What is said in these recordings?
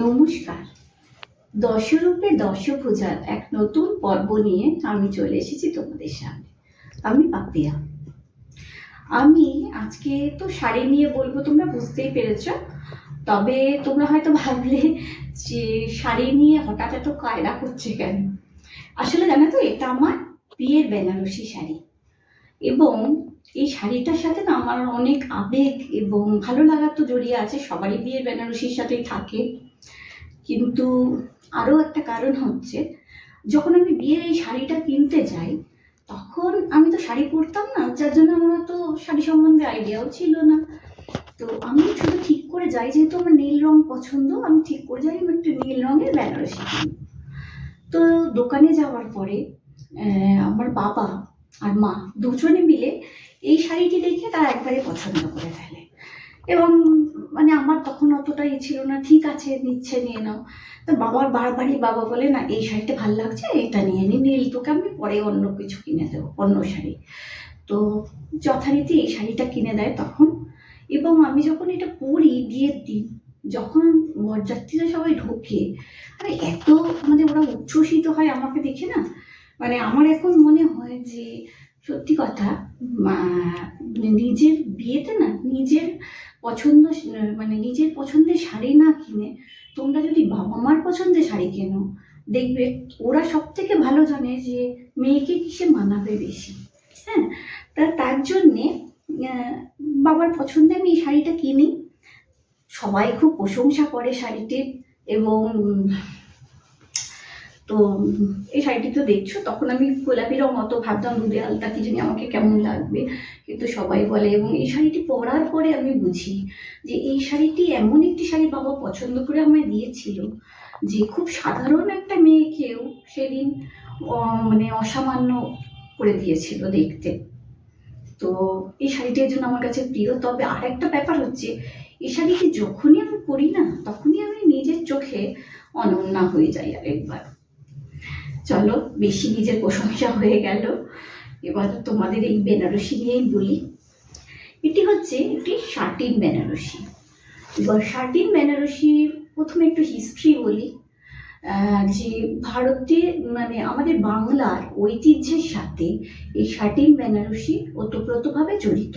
নমস্কার। দশরূপে দশভুজার এক নতুন পর্ব নিয়ে আমি চলে এসেছি তোমাদের সামনে। আমি পাপিয়া। আমি আজকে তো শাড়ি নিয়ে বলব, তোমরা বুঝতেই পেরেছ। তবে তোমরা হয়তো ভাবলে যে শাড়ি নিয়ে হঠাৎ এত কায়দা করছে কেন? আসলে জানো তো, এটা আমার বিয়ের বেনারসি শাড়ি। এবং এই শাড়িটার সাথে না আমার অনেক আবেগ এবং ভালো লাগা তো জড়িয়ে আছে, সবারই বিয়ের বেনারসির সাথেই থাকে। কিন্তু আরও একটা কারণ হচ্ছে, যখন আমি বিয়ের এই শাড়িটা কিনতে যাই, তখন আমি তো শাড়ি পরতাম না, যার জন্য আমার তো শাড়ি সম্বন্ধে আইডিয়াও ছিল না। তো আমি শুধু ঠিক করে যাই, যেহেতু আমার নীল রং পছন্দ, আমি ঠিক করে যাই আমি একটু নীল রঙের বেনারসি কিনি। তো দোকানে যাওয়ার পরে আমার বাবা আর মা দুজনে মিলে এই শাড়িটি দেখে তারা একবারে পছন্দ করে ফেলে। এবং মানে আমার তখন অতটা ই ছিল না ঠিক আছে নিচ্ছে নিয়ে নাও। তো বাবার বারবারই বাবা বলে না এই শাড়িটা ভালো লাগছে এটা নিয়ে নি নীল তোকে আমি পরে অন্য কিছু কিনে দেবো অন্য শাড়ি। তো যথারীতি এই শাড়িটা কিনে দেয় তখন। এবং আমি যখন এটা পরি বিয়ের দিন যখন বরযাত্রীরা সবাই ঢোকে আরে এত মানে ওরা উচ্ছ্বসিত হয় আমাকে দেখে না? মানে আমার এখন মনে হয় যে সত্যি কথা আহ, নিজের বিয়েতে না নিজের পছন্দ মানে নিজের পছন্দের শাড়ি না কিনে তোমরা যদি বাবা মার পছন্দের শাড়ি কেনো, দেখবে ওরা সব থেকে ভালো জানে যে মেয়েকে কিসে মানাবে বেশি। হ্যাঁ? তা তার জন্যে বাবার পছন্দে আমি এই শাড়িটা কিনি। সবাই খুব প্রশংসা করে শাড়িটির এবং তো, এই শাড়িটি তো দেখছ, তখন আমি গোলাপি রং অত ভাবতাম, দুধে আলতা, কি জানি আমাকে কেমন লাগবে? কিন্তু সবাই বলে, এবং এই শাড়িটি পরার পরে আমি বুঝি যে এই শাড়িটি এমন একটি শাড়ি বাবা পছন্দ করে আমায় দিয়েছিল যে খুব সাধারণ একটা মেয়েকেও সেদিন মানে অসামান্য করে দিয়েছিল দেখতে। তো এই শাড়িটির জন্য আমার কাছে প্রিয়। তবে আর একটা ব্যাপার হচ্ছে, এই শাড়িটি যখনই আমি পরি না, তখনই আমি নিজের চোখে অনন্যা হয়ে যাই আরেকবার। চলো, বেশি নিজের প্রশংসা হয়ে গেল। এবার তোমাদের এই বেনারসি নিয়েই বলি। এটি হচ্ছে একটি শার্টিন বেনারসি। এবার শার্টিন বেনারসি, প্রথমে একটু হিস্ট্রি বলি। যে ভারতে মানে আমাদের বাংলার ঐতিহ্যের সাথে এই শার্টিন বেনারসি ওতপ্রোতভাবে জড়িত।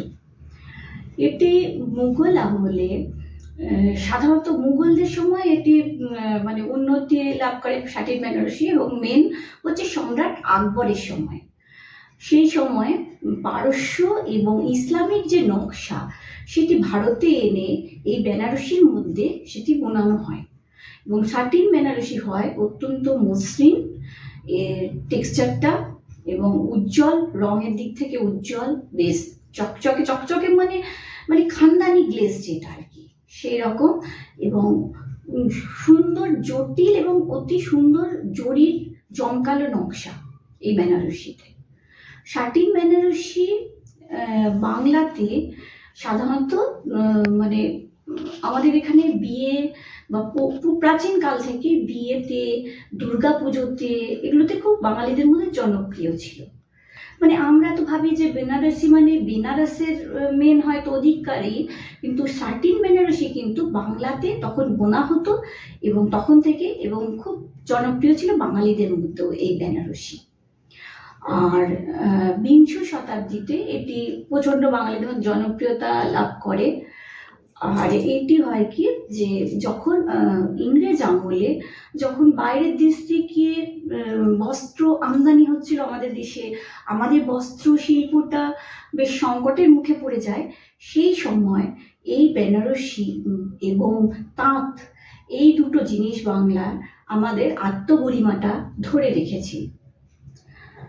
এটি মুঘল আমলে সাধারণত মুঘলদের সময় এটি মানে উন্নতি লাভ করে শার্টিন বেনারসি এবং মেন হচ্ছে সম্রাট আকবরের সময়। সেই সময় পারস্য এবং ইসলামিক যে নকশা, সেটি ভারতে এনে এই বেনারসির মধ্যে সেটি বোনানো হয়। এবং শার্টিন বেনারসি হয় অত্যন্ত মসৃণ টেক্সচারটা এবং উজ্জ্বল, রঙের দিক থেকে উজ্জ্বল, বেশ চকচকে চকচকে মানে মানে খানদানি গ্লেস যেটা আর সেই রকম এবং সুন্দর জটিল এবং অতি সুন্দর জরির জমকালো নকশা এই বেনারসিতে। শাটিন বেনারসি বাংলাতে সাধারণত মানে আমাদের এখানে বিয়ে বা প- পু- প্রাচীন কাল থেকে বিয়েতে দুর্গা পুজোতে এগুলোতে খুব বাঙালিদের মধ্যে জনপ্রিয় ছিল। মানে আমরা তো ভাবি যে বেনারসি মানে বেনারসের মেন হয়তো অধিকারী, কিন্তু সার্টিন বেনারসি কিন্তু বাংলাতে তখন বোনা হতো এবং তখন থেকে এবং খুব জনপ্রিয় ছিল বাঙালিদের মধ্যেও এই বেনারসি। আর বিংশ শতাব্দীতে এটি প্রচণ্ড বাঙালিদের জনপ্রিয়তা লাভ করে। আর এটি হয় কি যে যখন ইংরেজ আমলে যখন বাইরের দেশ থেকে বস্ত্র আমদানি হচ্ছিল আমাদের দেশে, আমাদের বস্ত্র শিল্পটা বেশ সংকটের মুখে পড়ে যায়, সেই সময় এই বেনারসি এবং তাঁত এই দুটো জিনিস বাংলা আমাদের আত্মগরিমাটা ধরে রেখেছে।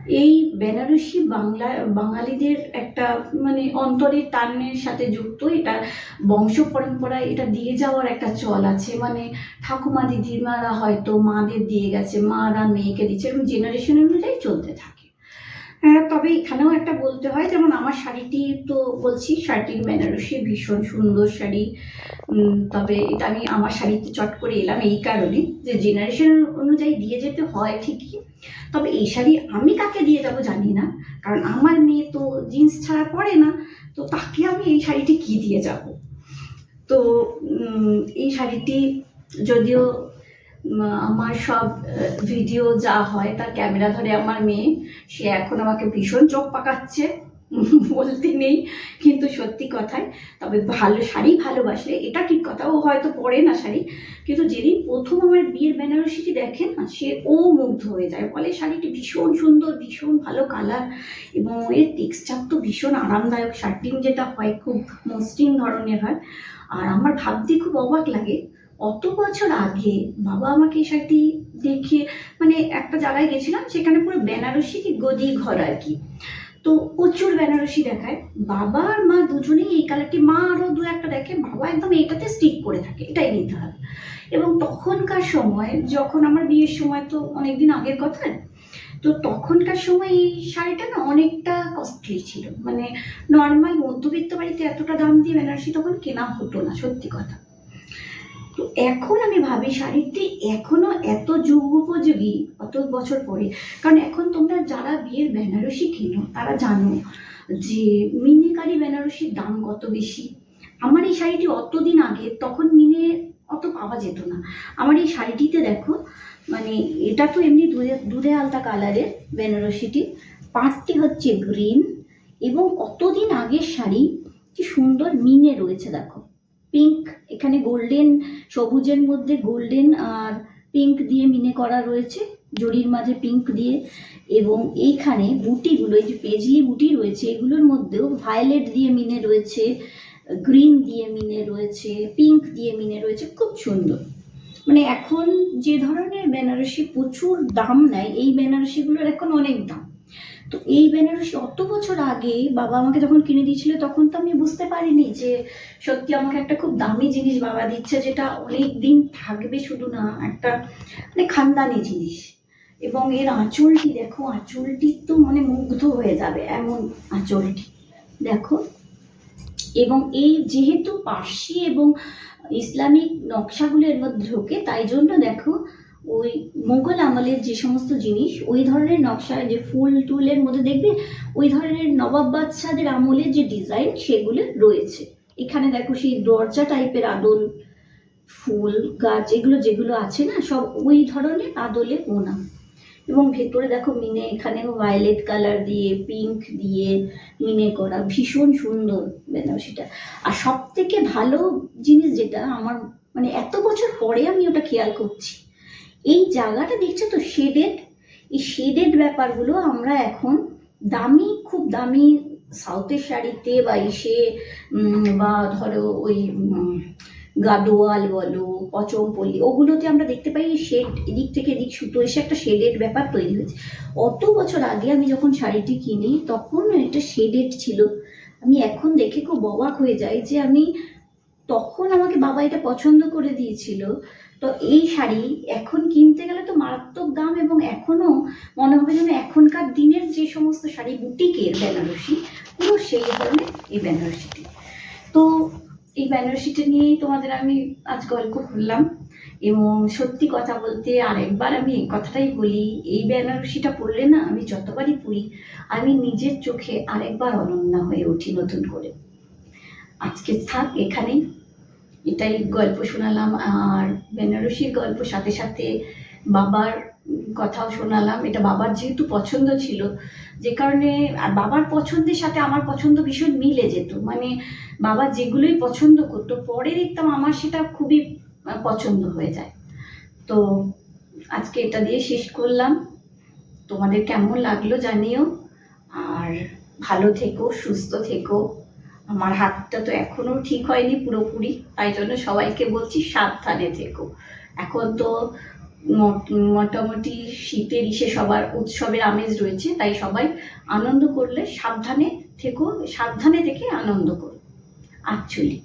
এই বেনারসি বাংলা, বাঙালিদের একটা মানে অন্তরের টানের সাথে যুক্ত এটা বংশ পরম্পরায় এটা দিয়ে যাওয়ার একটা চল আছে। মানে ঠাকুমা দিদিমারা হয়তো মাদের দিয়ে গেছে, মারা মেয়েকে দিচ্ছে এরকম জেনারেশন অনুযায়ী চলতে থাকে। তবে এখানেও একটা বলতে হয়, যেমন আমার শাড়িটি তো বলছি, শাড়িটির বেনারসি ভীষণ সুন্দর শাড়ি। তবে এটা আমি আমার শাড়িতে চট করে এলাম এই কারণে যে জেনারেশন অনুযায়ী দিয়ে যেতে হয় ঠিকই, তবে এই শাড়ি আমি কাকে দিয়ে যাব জানি না, কারণ আমার মেয়ে তো জিন্স ছাড়া পরে না, তো তাকে আমি এই শাড়িটি কি দিয়ে যাব? তো এই শাড়িটি যদিও আমার সব ভিডিও যা হয় তার ক্যামেরা ধরে আমার মেয়ে, সে এখন আমাকে ভীষণ চোখ পাকাচ্ছে, বলতে নেই, কিন্তু সত্যি কথাই তবে ভালো শাড়ি ভালোবাসলে, এটা ঠিক কথা, ও হয়তো পরে না শাড়ি, কিন্তু যেদিন প্রথম আমার বিয়ের বেনারসিটি দেখে না, সে ও মুগ্ধ হয়ে যায়, বলে শাড়িটি ভীষণ সুন্দর, ভীষণ ভালো কালার এবং এর টেক্সচার তো ভীষণ আরামদায়ক, শার্টিং যেটা হয় খুব মসৃণ ধরনের হয়, আর আমার ভাবতে খুব অবাক লাগে অত বছর আগে বাবা আমাকে শাড়িটি দেখিয়ে মানে একটা জায়গায় গেছিলাম, সেখানে পুরো বেনারসি কি গদি ঘর আর কি। তো প্রচুর বেনারসি দেখায়। বাবা আর মা দুজনেই এই কালারটি, মা আরও দু একটা দেখে, বাবা একদম এটাতে স্টিক করে থাকে, এটাই নিতে হবে। এবং তখনকার সময়, যখন আমার বিয়ের সময় তো অনেকদিন আগের কথা, তো তখনকার সময় এই শাড়িটা না অনেকটা কস্টলি ছিল। মানে নর্মাল মধ্যবিত্ত বাড়িতে এতটা দাম দিয়ে বেনারসি তখন কেনা হতো না, সত্যি কথা। তো এখন আমি ভাবি শাড়িটি এখনও এত যুগ উপযোগী অত বছর পরে। কারণ এখন তোমরা যারা বিয়ের বেনারসি কেনো, তারা জানো যে মিনিকারি বেনারসির দাম কত বেশি। আমার এই শাড়িটি অতদিন আগে, তখন মিনে অত পাওয়া যেত না। আমার এই শাড়িটিতে দেখো মানে এটা তো এমনি দুধে দুধে আলতা কালারের বেনারসিটি। পাটটি হচ্ছে গ্রিন এবং অতদিন আগের শাড়ি, কি সুন্দর মিনে রয়েছে দেখো। পিঙ্ক এখানে গোল্ডেন সবুজের মধ্যে গোল্ডেন আর পিঙ্ক দিয়ে মিনে করা রয়েছে, জরির মাঝে পিঙ্ক দিয়ে। এবং এইখানে বুটিগুলো, এই যে পেজলি বুটি রয়েছে, এগুলোর মধ্যেও ভায়োলেট দিয়ে মিনে রয়েছে গ্রিন দিয়ে মিনে রয়েছে পিঙ্ক দিয়ে মিনে রয়েছে, খুব সুন্দর। মানে এখন যে ধরনের বেনারসি প্রচুর দাম নেয়, এই বেনারসিগুলোর এখন অনেক দাম। তো এই বেনারসি অত বছর আগে বাবা আমাকে যখন কিনে দিয়েছিল, তখন তো আমি বুঝতে পারিনি যে সত্যি আমাকে একটা খুব দামি জিনিস বাবা দিচ্ছে যেটা অনেক দিন থাকবে শুধু না, একটা মানে খানদানি জিনিস। এবং এর আঁচলটি দেখো, আঁচলটি তো মানে মুগ্ধ হয়ে যাবে এমন আঁচলটি। দেখো। এবং এই যেহেতু পার্সি এবং ইসলামিক নকশাগুলো এর মধ্যে ঢোকে, তাই জন্য দেখো ওই মোগল আমলের যে সমস্ত জিনিস, ওই ধরনের নকশা, যে ফুল টুলের মধ্যে দেখবে, ওই ধরনের নবাব বাদশাদের আমলের যে ডিজাইন সেগুলো রয়েছে। এখানে দেখো সেই দরজা টাইপের আদল, ফুল, গাছ, এগুলো যেগুলো আছে না, সব ওই ধরনের আদলে বোনা। এবং ভেতরে দেখো মিনে এখানেও ভায়োলেট কালার দিয়ে পিঙ্ক দিয়ে মিনে করা, ভীষণ সুন্দর বেনারসিটা। আর সব থেকে ভালো জিনিস যেটা, আমার মানে এত বছর পরে আমি ওটা খেয়াল করছি এই জায়গাটা দেখছ তো শেডেড এই শেডেড ব্যাপারগুলো আমরা এখন দামি, খুব দামি সাউথের শাড়িতে বা ইসে বা ধরো ওই গাদোয়াল বলো, পচমপল্লি, ওগুলোতে আমরা দেখতে পাই শেড এদিক থেকে এদিক সুতো এসে একটা শেডেড ব্যাপার তৈরি হয়েছে। অত বছর আগে আমি যখন শাড়িটি কিনি, তখন এটা শেডেড ছিল। আমি এখন দেখে খুব অবাক হয়ে যাই যে আমি তখন আমাকে বাবা এটা পছন্দ করে দিয়েছিল। তো এই শাড়ি এখন কিনতে গেলে তো মারাত্মক দাম এবং এখনও মনে হবে যেন এখনকার দিনের যে সমস্ত শাড়ি বুটিকের বেনারসি, পুরো সেই ধরনের এই বেনারসিটি। তো এই বেনারসিটা নিয়েই তোমাদের আমি আজ গল্প করলাম এবং সত্যি কথা বলতে আরেকবার আমি এই কথাটাই বলি, এই বেনারসিটা পরলে না আমি যতবারই পড়ি আমি নিজের চোখে আরেকবার অনন্যা হয়ে উঠি নতুন করে। আজকে থাক এখানেই। এটাই গল্প শোনালাম আর বেনারসির গল্প সাথে সাথে বাবার কথাও শোনালাম। এটা বাবার যেহেতু পছন্দ ছিল, যে কারণে আর বাবার পছন্দের সাথে আমার পছন্দ ভীষণ মিলে যেত। মানে বাবা যেগুলোই পছন্দ করতো, পরে দেখতাম আমার সেটা খুবই পছন্দ হয়ে যায়। তো আজকে এটা দিয়ে শেষ করলাম। তোমাদের কেমন লাগল জানিও। আর ভালো থেকো, সুস্থ থেকো। আমার হাতটা তো এখনও ঠিক হয়নি পুরোপুরি, তাই জন্য সবাইকে বলছি সাবধানে থেকো। এখন তো মোটামুটি শীতের ইসে সবার উৎসবের আমেজ রয়েছে, তাই সবাই আনন্দ করলে সাবধানে থেকো, সাবধানে থেকে আনন্দ করো। অ্যাকচুয়ালি